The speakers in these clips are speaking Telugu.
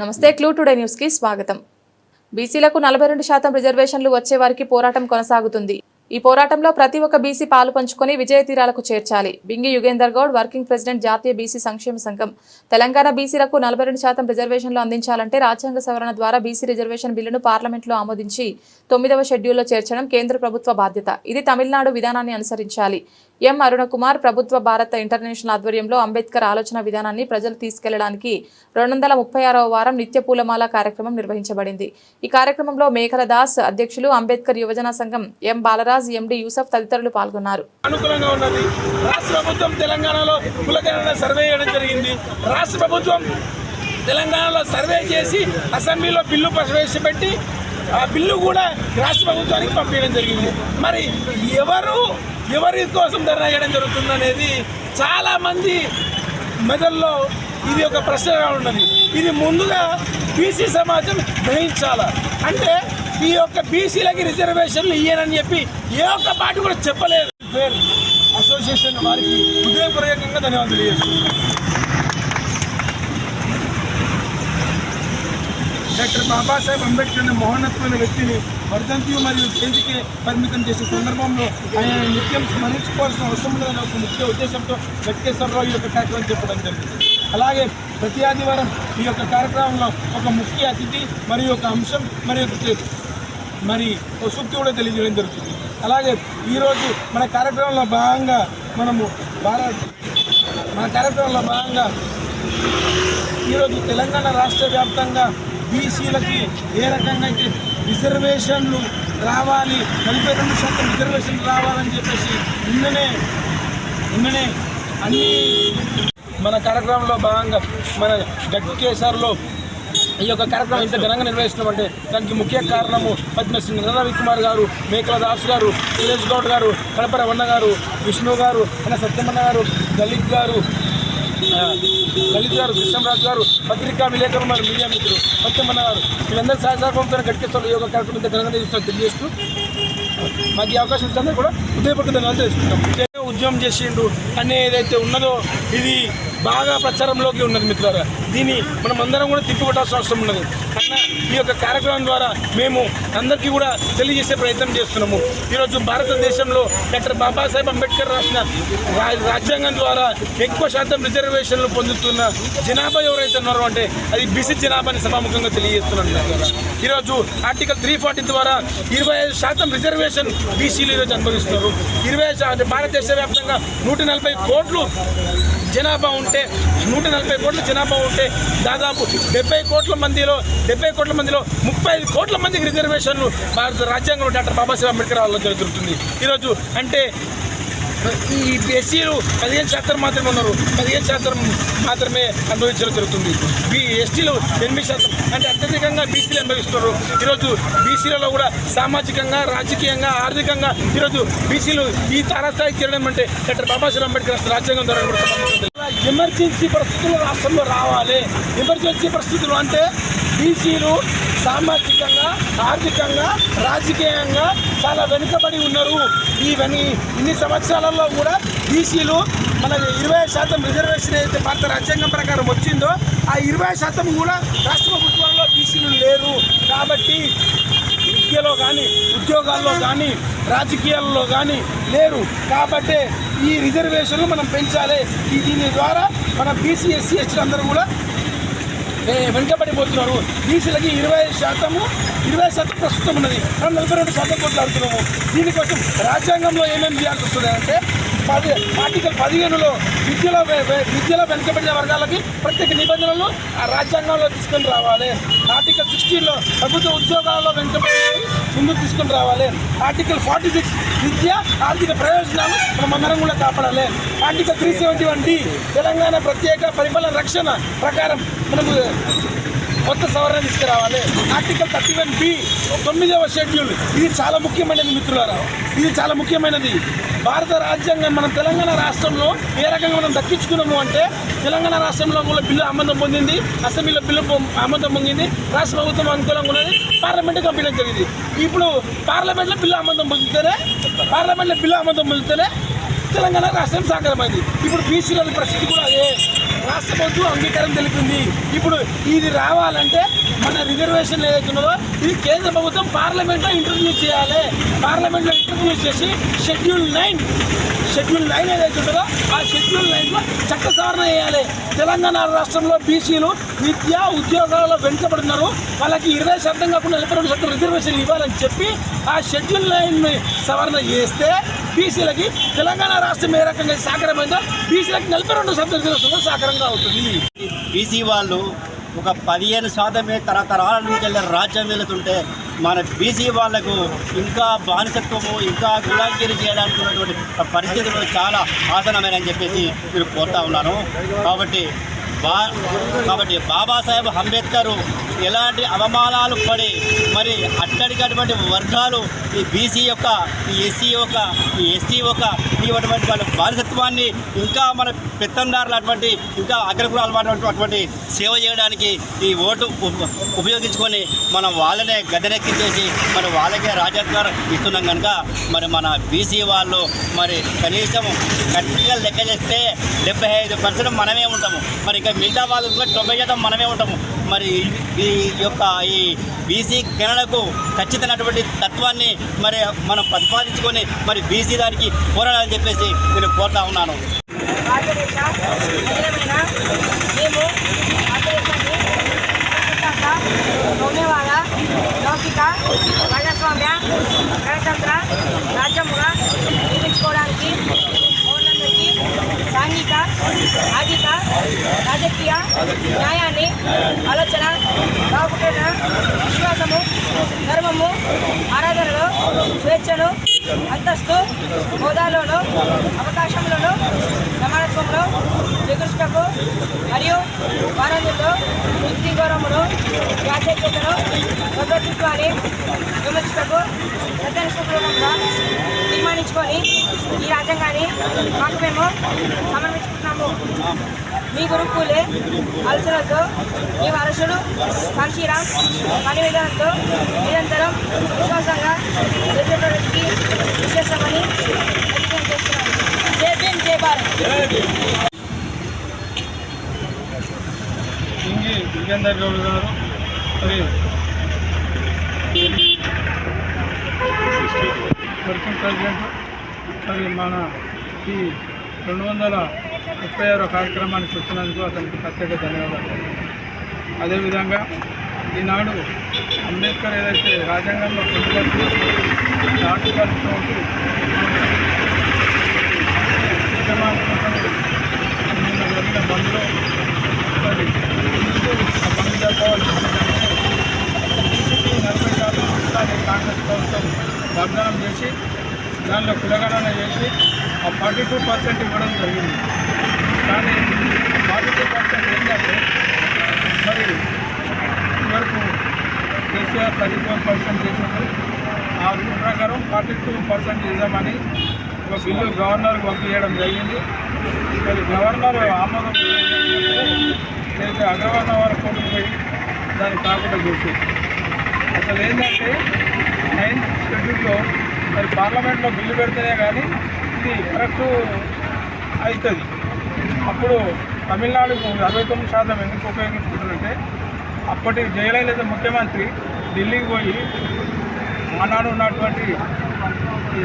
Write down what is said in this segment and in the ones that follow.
నమస్తే క్లూ టుడే న్యూస్కి స్వాగతం. బీసీలకు నలభై రెండు శాతం రిజర్వేషన్లు వచ్చే వారికి పోరాటం కొనసాగుతుంది. ఈ పోరాటంలో ప్రతి ఒక్క బీసీ పాలు పంచుకొని విజయ తీరాలకు చేర్చాలి. బింగి యుగేందర్ గౌడ్ వర్కింగ్ ప్రెసిడెంట్ జాతీయ బీసీ సంక్షేమ సంఘం. తెలంగాణ బీసీలకు నలభై రెండు శాతం రిజర్వేషన్లు అందించాలంటే రాజ్యాంగ సవరణ ద్వారా బీసీ రిజర్వేషన్ బిల్లును పార్లమెంట్లో ఆమోదించి తొమ్మిదవ షెడ్యూల్లో చేర్చడం కేంద్ర ప్రభుత్వ బాధ్యత. ఇది తమిళనాడు విధానాన్ని అనుసరించాలి. ఎం అరుణకుమార్ ప్రభుత్వ భారత ఇంటర్నేషనల్ ఆధ్వర్యంలో అంబేద్కర్ ఆలోచన విధానాన్ని ప్రజలు తీసుకెళ్ళడానికి రెండు వందల ముప్పై ఆరవ వారం నిత్య పూలమాల కార్యక్రమం నిర్వహించబడింది. ఈ కార్యక్రమంలో మేఘల దాస్ అధ్యక్షులు అంబేద్కర్ యువజన సంఘం ఎం బాలరాజ్ ఎండి యూసఫ్ తదితరులు పాల్గొన్నారు. అనుకూలంగా ఉన్నది. రాష్ట్ర ప్రభుత్వం తెలంగాణలో కులగణన సర్వే చేయడం జరిగింది. రాష్ట్ర ప్రభుత్వం తెలంగాణలో సర్వే చేసి అసెంబ్లీలో బిల్లు ప్రవేశపెట్టి ఆ బిల్లు కూడా రాష్ట్ర ప్రభుత్వానికి పంపించడం జరిగింది. మరి ఎవరు ఎవరి కోసం ధర్నా చేయడం జరుగుతుంది అనేది చాలామంది మెదల్లో ఇది ఒక ప్రశ్నగా ఉన్నది. ఇది ముందుగా బీసీ సమాజం గ్రహించాల? అంటే ఈ యొక్క బీసీలకి రిజర్వేషన్లు ఇయ్యనని చెప్పి ఏ ఒక్క పార్టీ కూడా చెప్పలేదు. అసోసియేషన్ వారికి హృదయపూర్వకంగా ధన్యవాదాలు తెలియజేస్తున్నాను. డాక్టర్ బాబాసాహెబ్ అంబేద్కర్ అనే మహోన్నతమైన వ్యక్తిని వర్ధంతి మరియు జయంతికి పరిమితం చేసే సందర్భంలో ఆయన నిత్యం స్మరించుకోవాల్సిన అవసరం లేదని ఒక ముఖ్య ఉద్దేశంతో వెంకటేశ్వరరావు ఈ యొక్క కార్యక్రమం చెప్పడం జరిగింది. అలాగే ప్రతి ఆదివారం ఈ యొక్క కార్యక్రమంలో ఒక ముఖ్య అతిథి మరియు ఒక అంశం మరియు ఒక మరి ఒక సూక్తి కూడా తెలియజేయడం జరుగుతుంది. అలాగే ఈరోజు మన కార్యక్రమంలో భాగంగా మనము భారత్ మన కార్యక్రమంలో భాగంగా ఈరోజు తెలంగాణ రాష్ట్ర వ్యాప్తంగా బీసీలకి ఏ రకంగా అయితే రిజర్వేషన్లు రావాలి నలభై రెండు శాతం రిజర్వేషన్లు రావాలని చెప్పేసి నిన్ననే నిన్ననే అన్ని మన కార్యక్రమంలో భాగంగా మన జడ్పీ ఈ యొక్క కార్యక్రమం ఇంత ఘనంగా నిర్వహిస్తున్నామంటే దానికి ముఖ్య కారణము పద్మశ్రీ రవి కుమార్ గారు మేకల దాస్ గారు సురేష్ గౌడ్ గారు కడప వన్న గారు విష్ణు గారు అన్న సత్యమన్న గారు దళిత్ గారు లలిత్ గారు కృష్ణరాజు గారు పత్రికా విలేకరులు మరియు మీడియా మిత్రులు సత్యమన్న గారు వీళ్ళందరూ సహకారంతో గడికేస్తారు యోగ కార్యక్రమం ఘనంగా నిర్వహిస్తారు తెలియజేస్తూ మాకు ఈ అవకాశం ఇచ్చిందో కూడా హృదయపూర్వక ధన్యవాదాలు తెలుసుకుంటాం ఉద్యమం చేసిండు అనే ఏదైతే ఉన్నదో ఇది బాగా ప్రచారంలోకి ఉన్నది మిత్రులారా. దీన్ని మనం అందరం కూడా తిప్పికొట్టాల్సిన అవసరం ఉన్నది. అన్న ఈ యొక్క కార్యక్రమం ద్వారా మేము అందరికీ కూడా తెలియజేసే ప్రయత్నం చేస్తున్నాము. ఈరోజు భారతదేశంలో డాక్టర్ బాబాసాహెబ్ అంబేద్కర్ రాసిన రా- రాజ్యాంగం ద్వారా ఎక్కువ శాతం రిజర్వేషన్లు పొందుతున్న జనాభా ఎవరైతే ఉన్నారో అంటే అది బీసీ జనాభాని సభాముఖంగా తెలియజేస్తున్నాను ఈరోజు ఆర్టికల్ త్రీ ఫార్టీ ద్వారా ఇరవై ఐదు శాతం రిజర్వేషన్ బీసీలు ఈరోజు అనుభవిస్తున్నారు. ఇరవై ఐదు భారతదేశ వ్యాప్తంగా నూట నలభై కోట్లు జనాభా ఉంటే నూట నలభై కోట్ల జనాభా ఉంటే దాదాపు డెబ్బై కోట్ల మందిలో డెబ్బై కోట్ల మందిలో ముప్పై ఐదు కోట్ల మందికి రిజర్వేషన్లు భారత రాజ్యాంగంలో డాక్టర్ బాబాసాహెబ్ అంబేద్కర్ వాళ్ళు జరుగుతుంది. ఈరోజు అంటే ఈ ఎస్సీలు పదిహేను శాతం మాత్రమే ఉన్నారు. పదిహేను శాతం మాత్రమే అనుభవించడం జరుగుతుంది. బీ ఎస్టీలు ఎనిమిది శాతం అంటే అత్యధికంగా బీసీలు అనుభవిస్తున్నారు. ఈరోజు బీసీలలో కూడా సామాజికంగా రాజకీయంగా ఆర్థికంగా ఈరోజు బీసీలు ఈ తారాస్థాయికి చేరడం అంటే డాక్టర్ బాబాసాహెబ్ అంబేద్కర్ రాజ్యాంగం ద్వారా ఎమర్జెన్సీ పరిస్థితులు రాష్ట్రంలో రావాలి. ఎమర్జెన్సీ పరిస్థితులు అంటే బీసీలు సామాజికంగా ఆర్థికంగా రాజకీయంగా చాలా వెనుకబడి ఉన్నారు. ఈ వెని ఇన్ని సంవత్సరాలలో కూడా బీసీలు మన ఇరవై శాతం రిజర్వేషన్ అయితే భారత రాజ్యాంగం ప్రకారం వచ్చిందో ఆ ఇరవై శాతం కూడా రాష్ట్ర ప్రభుత్వంలో బీసీలు లేరు. కాబట్టి విద్యలో కానీ ఉద్యోగాల్లో కానీ రాజకీయాల్లో కానీ లేరు. కాబట్టి ఈ రిజర్వేషన్లు మనం పెంచాలి. దీని ద్వారా మన బీసీ ఎస్సీ ఎస్టీలు అందరూ కూడా వెనుకబడిపోతున్నారు. బీసీలకి ఇరవై శాతము ఇరవై శాతం ప్రస్తుతం ఉన్నది. మనం నలభై రెండు శాతం కొట్లాడుతున్నాము. దీనికోసం రాజ్యాంగంలో ఏమేమి చేయాల్సి వస్తుంది అంటే పది ఆర్టికల్ పదిహేనులో విద్యలో విద్యలో వెనుకబడిన వర్గాలకి ప్రత్యేక నిబంధనలు ఆ రాజ్యాంగంలో తీసుకొని రావాలి. ఆర్టికల్ సిక్స్టీన్లో ప్రభుత్వ ఉద్యోగాల్లో వెనుకబడి ముందుకు తీసుకొని రావాలి. ఆర్టికల్ ఫార్టీ సిక్స్ విద్య ఆర్థిక ప్రయోజనాలు మనమందరం కూడా కాపాడాలి. Article three seventy one D Telangana ప్రత్యేక పరిపాలన రక్షణ ప్రకారం మనకు కొత్త సవరణ తీసుకురావాలి. ఆర్టికల్ థర్టీ వన్ బి తొమ్మిదవ షెడ్యూల్. ఇది చాలా ముఖ్యమైనది మిత్రులారా. ఇది చాలా ముఖ్యమైనది. భారత రాజ్యాంగం మనం తెలంగాణ రాష్ట్రంలో ఏ రకంగా మనం దక్కించుకున్నాము అంటే తెలంగాణ రాష్ట్రంలో కూడా బిల్లు ఆమోదం పొందింది అసెంబ్లీలో బిల్లు ఆమోదం పొందింది రాష్ట్ర ప్రభుత్వం అనుకూలంగా ఉన్నది పార్లమెంట్ కంపెనీ జరిగింది. ఇప్పుడు పార్లమెంట్లో బిల్లు ఆమోదం పొందితేనే పార్లమెంట్లో బిల్లు ఆమోదం పొందితేనే తెలంగాణ రాష్ట్రం సాకారమైంది. ఇప్పుడు బీసీల పరిస్థితి కూడా అదే. రాష్ట్ర ప్రభుత్వం అంగీకారం తెలిపింది. ఇప్పుడు ఇది రావాలంటే మన రిజర్వేషన్ ఏదైతే ఉన్నదో ఇది కేంద్ర ప్రభుత్వం పార్లమెంట్లో ఇంట్రడ్యూస్ చేయాలి. పార్లమెంట్లో ఇంట్రడ్యూస్ చేసి షెడ్యూల్ నైన్ షెడ్యూల్ నైన్ ఏదైతే ఉంటుందో ఆ షెడ్యూల్ నైన్లో చట్ట సవరణ చేయాలి. తెలంగాణ రాష్ట్రంలో బీసీలు విద్య ఉద్యోగాలలో వెనుకబడుతున్నారు. వాళ్ళకి ఇరవై శాతం కాకుండా నలభై రెండు శాతం రిజర్వేషన్ ఇవ్వాలని చెప్పి ఆ షెడ్యూల్ నైన్ సవరణ చేస్తే బీసీలకి తెలంగాణ రాష్ట్రం ఏ రకంగా సాకరమైందో బీసీలకి నలభై రెండు శాతం రిజర్వేషన్ సాకరంగా అవుతుంది బీసీ వాళ్ళు ఒక పదిహేను శాతమే తరతరాల నుంచి వెళ్ళి రాజ్యం వెళుతుంటే మన బీసీ వాళ్ళకు ఇంకా బానిసత్వము ఇంకా గులాగిరి చేయడానికి ఉన్నటువంటి పరిస్థితులు చాలా ఆసనమైనని చెప్పేసి మీరు కోరుతా ఉన్నాను. కాబట్టి బా కాబట్టి బాబాసాహెబ్ అంబేద్కర్ ఎలాంటి అవమానాలు పడి మరి అట్టడికటువంటి వర్గాలు ఈ బీసీ యొక్క ఈ ఎస్సీ యొక్క ఈ ఎస్టీ యొక్క ఇటువంటి వాళ్ళ బానిసత్వాన్ని ఇంకా మన పెత్తందారులు అటువంటి ఇంకా అగ్రకులాలు అటువంటి సేవ చేయడానికి ఈ ఓటు ఉపయోగించుకొని మనం వాళ్ళనే గద్దెనెక్కించేసి మరి వాళ్ళకే రాజాధికారం ఇస్తున్నాం కనుక మరి మన బీసీ వాళ్ళు మరి కనీసం గట్టిగా లెక్క చేస్తే డెబ్బై ఐదు పర్సెంట్ మనమే ఉంటాము. మరి ఇంకా మిగతా వాళ్ళు కూడా తొంభై శాతం మనమే ఉంటాము. మరి ఈ యొక్క ఈ బీసీ కిరణకు ఖచ్చితమైనటువంటి తత్వాన్ని మరి మనం ప్రతిపాదించుకొని మరి బీసీ దానికి పోరాడాలని చెప్పేసి నేను కోరుతా ఉన్నాను. మేము లౌకిక ప్రజాస్వామ్య గణతంత్ర రాజ్యముగా నిర్మించుకోవడానికి పౌరులందరికీ ఆర్థిక రాజకీయ న్యాయాన్ని ఆలోచన బాగుంటున్న విశ్వాసము ధర్మము ఆరాధనలో స్వేచ్ఛను అంతస్తు హోదాలోను అవకాశంలోను సమానత్వంలో శ్రీకృష్ణకు మరియు వారంలో వ్యక్తి గౌరవమును యాచక్యతను భద్రతత్వాన్ని విమర్శకు ప్రదర్శనపూర్వకంగా తీర్మానించుకొని ఈ రాజ్యాంగాన్ని మాకు మేము సమర్పించుకుంటున్నాము. మీ గురుకులే ఆలోచనలతో మీ వారసుడు కాంశీరాం పని విధానంతో నిరంతరం విశ్వాసంగా ఎదుటి విశేషమని ప్రతిజ్ఞ చేస్తున్నాను జై భీమ్ జై భారత్. ఇంగి యుగేందర్ గౌడ్ గారు మరి వర్కింగ్ ప్రెసిడెంట్ మరి ఈ రెండు వందల ముప్పై ఆరో కార్యక్రమానికి వచ్చినందుకు అతనికి ప్రత్యేక ధన్యవాదాలు. అదేవిధంగా ఈనాడు అంబేద్కర్ ఏదైతే రాజ్యాంగంలో పొందుపరిచిన ఆర్టికల్తో జరిగిన బంద్లో బంద్ జరపవలసిందంటే నలభై శాతం కాంగ్రెస్ ప్రభుత్వం వాగ్దానం చేసి దానిలో కులగణన చేసి ఆ ఫార్టీ టూ పర్సెంట్ ఇవ్వడం జరిగింది. కానీ ఫార్టీ టూ పర్సెంట్ ఏంటంటే మరి ఇవరకు కేసీఆర్ థర్టీ ఫోర్ పర్సెంట్ చేసింది ఆ రూల్ ప్రకారం ఫార్టీ టూ పర్సెంట్ ఇద్దామని ఒక బిల్లు గవర్నర్కి పంపించడం జరిగింది. మరి గవర్నర్ ఆమోదం లేదా అగ్రవర్ణ వారి కోర్టుకు పోయి దాన్ని కాకుండా చేసి అసలు ఏంటంటే నైన్త్ షెడ్యూల్లో మరి పార్లమెంట్లో బిల్లు పెడితేనే కానీ ఇది కరెక్ట్ అవుతుంది. అప్పుడు తమిళనాడుకు అరవై తొమ్మిది శాతం ఎందుకు ఉపయోగించుకుంటుందంటే అప్పటి జయలలిత ముఖ్యమంత్రి ఢిల్లీకి పోయి ఆనాడు ఉన్నటువంటి ఈ,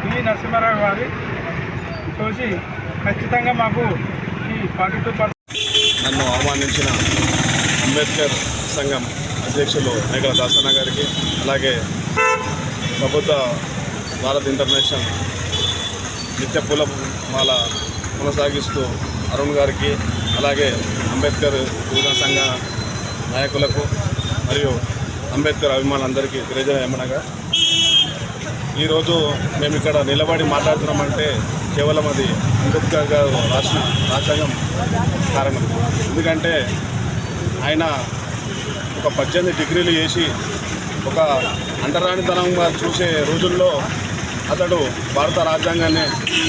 పివి నరసింహారావు గారి చూసి ఖచ్చితంగా మాకు ఈ ఫార్టీ టూ నన్ను ఆహ్వానించిన అంబేద్కర్ సంఘం అధ్యక్షులు మేఘల దాసన్న గారికి అలాగే ప్రభుత్వ భారత్ ఇంటర్నేషనల్ నిత్య పూల మాల కొనసాగిస్తూ అరుణ్ గారికి అలాగే అంబేద్కర్ యువజన సంఘ నాయకులకు మరియు అంబేద్కర్ అభిమానులందరికీ తెలియజేయమనగా ఈరోజు మేము ఇక్కడ నిలబడి మాట్లాడుతున్నామంటే కేవలం అది అంబేద్కర్ గారు రాసిన రాజ్యాంగం కారణం. ఎందుకంటే ఆయన ఒక పద్దెనిమిది డిగ్రీలు చేసి ఒక అంటరానితనంగా చూసే రోజుల్లో అతడు భారత రాజ్యాంగాన్ని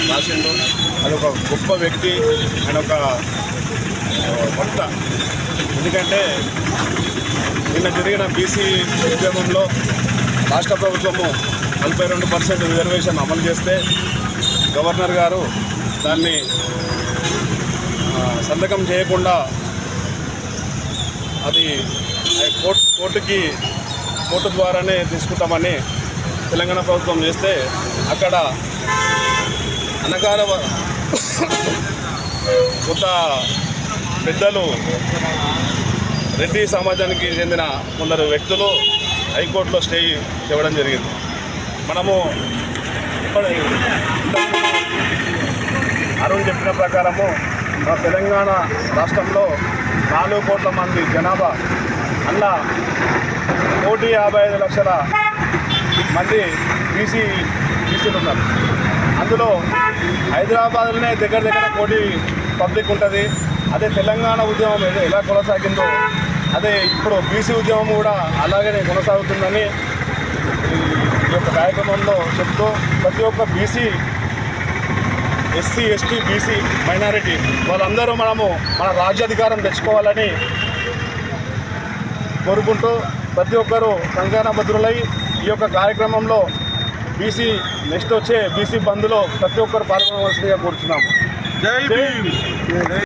రాసిండు. అది ఒక గొప్ప వ్యక్తి ఆయన ఒక ఆ, ఎందుకంటే నిన్న జరిగిన బీసీ ఉద్యమంలో రాష్ట్ర ప్రభుత్వము నలభై రెండు పర్సెంట్ రిజర్వేషన్ అమలు చేస్తే గవర్నర్ గారు దాన్ని సంతకం చేయకుండా అది కోర్టు కోర్టుకి కోర్టు ద్వారానే తీసుకుంటామని తెలంగాణ ప్రభుత్వం చేస్తే అక్కడ అనగార కొంత పెద్దలు రెడ్డి సమాజానికి చెందిన కొందరు వ్యక్తులు హైకోర్టులో స్టే ఇవ్వడం జరిగింది. మనము అరుణ్ చెప్పిన ప్రకారము మన తెలంగాణ రాష్ట్రంలో నాలుగు కోట్ల మంది జనాభా అలా కోటి యాభై ఐదు లక్షల మంది బీసీ బీసీలు ఉన్నారు. అందులో హైదరాబాద్లోనే దగ్గర దగ్గర కోటి పబ్లిక్ ఉంటుంది. అదే తెలంగాణ ఉద్యమం ఎలా- ఎలా కొనసాగిందో అదే ఇప్పుడు బీసీ ఉద్యమం కూడా అలాగనే కొనసాగుతుందని ఈ యొక్క కార్యక్రమంలో చెప్తూ ప్రతి ఒక్క BC SC ST BC minority వాళ్ళందరూ మనము మన రాజ్యాధికారం తెచ్చుకోవాలని కోరుకుంటూ ప్రతి ఒక్కరూ కంకణ భద్రులై ఈ యొక్క కార్యక్రమంలో బీసీ నెక్స్ట్ వచ్చే బీసీ బంద్లో ప్రతి ఒక్కరు పాల్గొనవలసిందిగా కోరుచున్నాము. జై